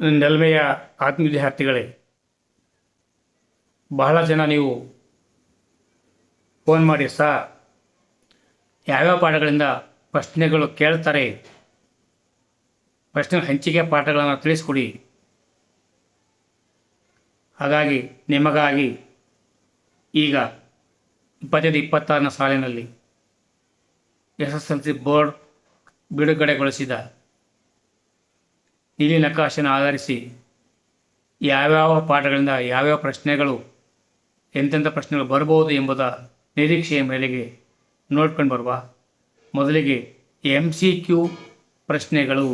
ನೆಲ್ಮೆಯ ಆತ್ಮ ವಿದ್ಯಾರ್ಥಿಗಳೇ ಬಹಳ ಜನ ನೀವು ಫೋನ್ ಮಾಡಿ ಸಹ ಯಾವ್ಯಾವ ಪಾಠಗಳಿಂದ ಪ್ರಶ್ನೆಗಳು ಕೇಳ್ತಾರೆ ಪ್ರಶ್ನೆ ಹಂಚಿಕೆ ಪಾಠಗಳನ್ನು ತಿಳಿಸ್ಕೊಡಿ. ಹಾಗಾಗಿ ನಿಮಗಾಗಿ ಈಗ ಇಪ್ಪತ್ತೈದು ಇಪ್ಪತ್ತಾರನೇ ಸಾಲಿನಲ್ಲಿ S S L C board ಬಿಡುಗಡೆಗೊಳಿಸಿದ ನೀಲಿ ನಕಾಶೆನ ಆಧರಿಸಿ ಯಾವ್ಯಾವ ಪಾಠಗಳಿಂದ ಯಾವ್ಯಾವ ಪ್ರಶ್ನೆಗಳು, ಎಂತೆಂಥ ಪ್ರಶ್ನೆಗಳು ಬರಬಹುದು ಎಂಬುದ ನಿರೀಕ್ಷೆಯ ಮೇರೆಗೆ ನೋಡ್ಕೊಂಡು ಬರುವ ಮೊದಲಿಗೆ ಎಂ ಸಿ ಕ್ಯೂ ಪ್ರಶ್ನೆಗಳು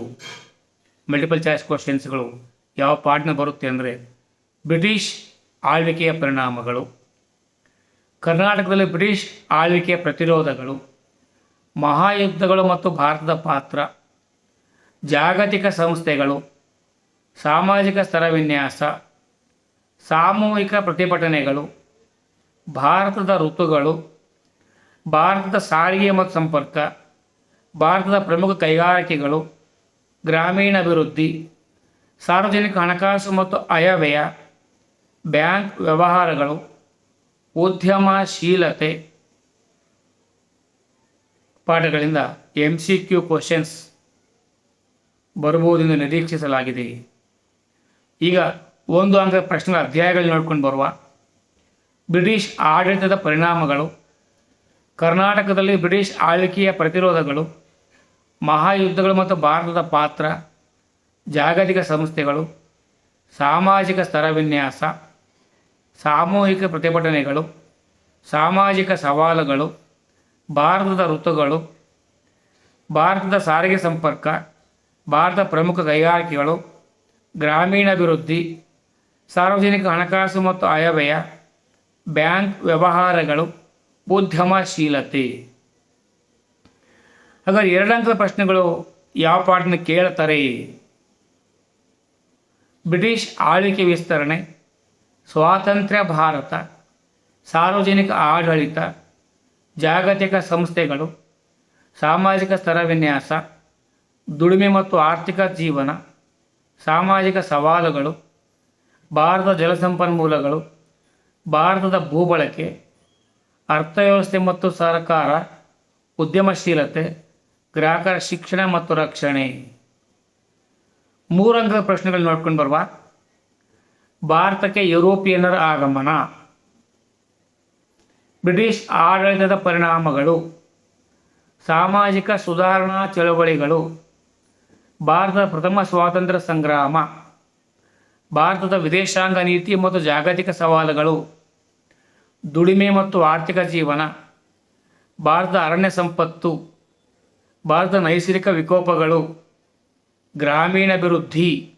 ಮಲ್ಟಿಪಲ್ ಚಾಯ್ಸ್ ಕ್ವಶನ್ಸ್ಗಳು ಯಾವ ಪಾಠನ ಬರುತ್ತೆ ಅಂದರೆ ಬ್ರಿಟಿಷ್ ಆಳ್ವಿಕೆಯ ಪರಿಣಾಮಗಳು, ಕರ್ನಾಟಕದಲ್ಲಿ ಬ್ರಿಟಿಷ್ ಆಳ್ವಿಕೆಯ ಪ್ರತಿರೋಧಗಳು, ಮಹಾಯುದ್ಧಗಳು ಮತ್ತು ಭಾರತದ ಪಾತ್ರ ಜಾಗತಿಕ ಸಂಸ್ಥೆಗಳು, ಸಾಮಾಜಿಕ ಸ್ತರವಿನ್ಯಾಸ ಸಾಮೂಹಿಕ ಪ್ರತಿಭಟನೆಗಳು, ಭಾರತದ ಋತುಗಳು, ಭಾರತದ ಸಾರಿಗೆ ಮತ್ತು ಸಂಪರ್ಕ, ಭಾರತದ ಪ್ರಮುಖ ಕೈಗಾರಿಕೆಗಳು, ಗ್ರಾಮೀಣಾಭಿವೃದ್ಧಿ, ಸಾರ್ವಜನಿಕ ಹಣಕಾಸು ಮತ್ತು ಅಯವ್ಯಯ ಬ್ಯಾಂಕ್ ವ್ಯವಹಾರಗಳು, ಉದ್ಯಮಶೀಲತೆ ಪಾಠಗಳಿಂದ ಎಂ ಸಿ ಕ್ಯೂ ಕ್ವಶನ್ಸ್ ಬರಬಹುದೆಂದು ನಿರೀಕ್ಷಿಸಲಾಗಿದೆ. ಈಗ ಒಂದು ಅಂಕದ ಪ್ರಶ್ನೆಗಳ ಅಧ್ಯಾಯಗಳು ನೋಡ್ಕೊಂಡು ಬರುವ. ಬ್ರಿಟಿಷ್ ಆಡಳಿತದ ಪರಿಣಾಮಗಳು, ಕರ್ನಾಟಕದಲ್ಲಿ ಬ್ರಿಟಿಷ್ ಆಳ್ವಿಕೆಯ ಪ್ರತಿರೋಧಗಳು, ಮಹಾಯುದ್ಧಗಳು ಮತ್ತು ಭಾರತದ ಪಾತ್ರ, ಜಾಗತಿಕ ಸಂಸ್ಥೆಗಳು, ಸಾಮಾಜಿಕ ಸ್ತರ ವಿನ್ಯಾಸ ಸಾಮೂಹಿಕ ಪ್ರತಿಭಟನೆಗಳು, ಸಾಮಾಜಿಕ ಸವಾಲುಗಳು, ಭಾರತದ ಋತುಗಳು, ಭಾರತದ ಸಾರಿಗೆ ಸಂಪರ್ಕ ಭಾರತದ ಪ್ರಮುಖ ಕೈಗಾರಿಕೆಗಳು ಗ್ರಾಮೀಣಾಭಿವೃದ್ಧಿ, ಸಾರ್ವಜನಿಕ ಹಣಕಾಸು ಮತ್ತು ಆಯವ್ಯಯ, ಬ್ಯಾಂಕ್ ವ್ಯವಹಾರಗಳು, ಉದ್ಯಮಶೀಲತೆ. ಹಾಗಾದ್ರೆ ಎರಡಂಕದ ಪ್ರಶ್ನೆಗಳು ಯಾವ ಪಾಠನ ಕೇಳ್ತಾರೆ? ಬ್ರಿಟಿಷ್ ಆಳ್ವಿಕೆ ವಿಸ್ತರಣೆ, ಸ್ವಾತಂತ್ರ್ಯ ಭಾರತ, ಸಾರ್ವಜನಿಕ ಆಡಳಿತ, ಜಾಗತಿಕ ಸಂಸ್ಥೆಗಳು, ಸಾಮಾಜಿಕ ಸ್ತರ ವಿನ್ಯಾಸ ದುಡಿಮೆ ಮತ್ತು ಆರ್ಥಿಕ ಜೀವನ, ಸಾಮಾಜಿಕ ಸವಾಲುಗಳು, ಭಾರತದ ಜಲಸಂಪನ್ಮೂಲಗಳು ಭಾರತದ ಭೂಬಳಕೆ, ಅರ್ಥವ್ಯವಸ್ಥೆ ಮತ್ತು ಸರ್ಕಾರ, ಉದ್ಯಮಶೀಲತೆ, ಗ್ರಾಹಕರ ಶಿಕ್ಷಣ ಮತ್ತು ರಕ್ಷಣೆ. ಮೂರಂಕದ ಪ್ರಶ್ನೆಗಳು ನೋಡ್ಕೊಂಡು ಬರುವ. ಭಾರತಕ್ಕೆ ಯುರೋಪಿಯನ್ನರ ಆಗಮನ. ಬ್ರಿಟಿಷ್ ಆಡಳಿತದ ಪರಿಣಾಮಗಳು. ಸಾಮಾಜಿಕ ಸುಧಾರಣಾ ಚಳವಳಿಗಳು. ಭಾರತದ ಪ್ರಥಮ ಸ್ವಾತಂತ್ರ್ಯ ಸಂಗ್ರಾಮ, ಭಾರತದ ವಿದೇಶಾಂಗ ನೀತಿ ಮತ್ತು ಜಾಗತಿಕ ಸವಾಲುಗಳು, ದುಡಿಮೆ ಮತ್ತು ಆರ್ಥಿಕ ಜೀವನ, ಭಾರತದ ಅರಣ್ಯ ಸಂಪತ್ತು, ಭಾರತದ ನೈಸರ್ಗಿಕ ವಿಕೋಪಗಳು ಗ್ರಾಮೀಣಾಭಿವೃದ್ಧಿ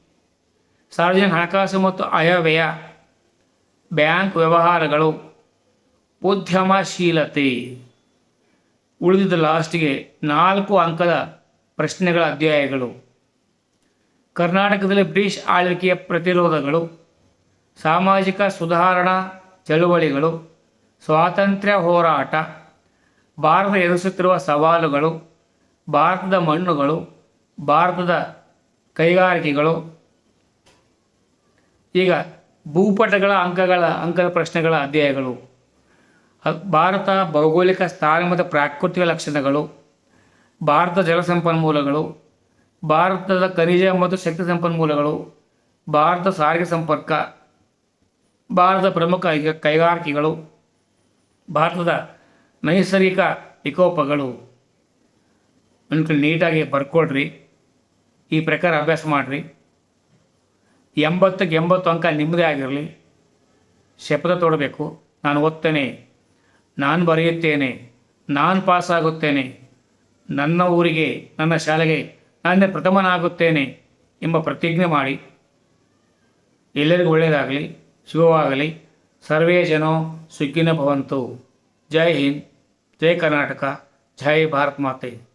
ಸಾರ್ವಜನಿಕ ಹಣಕಾಸು ಮತ್ತು ಆಯವ್ಯಯ, ಬ್ಯಾಂಕ್ ವ್ಯವಹಾರಗಳು, ಉದ್ಯಮಶೀಲತೆ. ಉಳಿದಿದ್ದ ಲಾಸ್ಟಿಗೆ ನಾಲ್ಕು ಅಂಕದ ಪ್ರಶ್ನೆಗಳ ಅಧ್ಯಾಯಗಳು. ಕರ್ನಾಟಕದಲ್ಲಿ ಬ್ರಿಟಿಷ್ ಆಳ್ವಿಕೆಯ ಪ್ರತಿರೋಧಗಳು, ಸಾಮಾಜಿಕ ಸುಧಾರಣಾ ಚಳುವಳಿಗಳು, ಸ್ವಾತಂತ್ರ್ಯ ಹೋರಾಟ, ಭಾರತ ಎದುರಿಸುತ್ತಿರುವ ಸವಾಲುಗಳು, ಭಾರತದ ಮಣ್ಣುಗಳು, ಭಾರತದ ಕೈಗಾರಿಕೆಗಳು. ಈಗ ಭೂಪಟಗಳ ಅಂಕಗಳ, ಅಂಕದ ಪ್ರಶ್ನೆಗಳ ಅಧ್ಯಾಯಗಳು. ಭಾರತ ಭೌಗೋಳಿಕ ಸ್ಥಾನ ಮತ್ತು ಪ್ರಾಕೃತಿಕ ಲಕ್ಷಣಗಳು ಭಾರತ ಜಲಸಂಪನ್ಮೂಲಗಳು ಭಾರತದ ಖನಿಜ ಮತ್ತು ಶಕ್ತಿ ಸಂಪನ್ಮೂಲಗಳು, ಭಾರತ ಸಾರಿಗೆ ಸಂಪರ್ಕ, ಭಾರತದ ಪ್ರಮುಖ ಕೈಗಾರಿಕೆಗಳು, ಭಾರತದ ನೈಸರ್ಗಿಕ ವಿಕೋಪಗಳು. ಅನ್ಕೊಂಡು ನೀಟಾಗಿ ಬರ್ಕೊಡ್ರಿ. ಈ ಪ್ರಕಾರ ಅಭ್ಯಾಸ ಮಾಡಿರಿ. ಎಂಬತ್ತಕ್ಕೆ ಎಂಬತ್ತು ಅಂಕ ನಿಮ್ಮದೇ ಆಗಿರಲಿ. ಶಪಥ ತೊಡಬೇಕು. ನಾನು ಓದ್ತೇನೆ. ನಾನು ಬರೆಯುತ್ತೇನೆ. ನಾನು ಪಾಸಾಗುತ್ತೇನೆ. ನನ್ನ ಊರಿಗೆ, ನನ್ನ ಶಾಲೆಗೆ ನಾನೇ ಪ್ರಥಮನಾಗುತ್ತೇನೆ ಎಂಬ ಪ್ರತಿಜ್ಞೆ ಮಾಡಿ, ಎಲ್ಲರಿಗೂ ಒಳ್ಳೆಯದಾಗಲಿ, ಶುಭವಾಗಲಿ. ಸರ್ವೇ ಜನೋ ಸುಖಿನ ಭವಂತು. ಜೈ ಹಿಂದ್, ಜೈ ಕರ್ನಾಟಕ, ಜೈ ಭಾರತ್ ಮಾತೆ.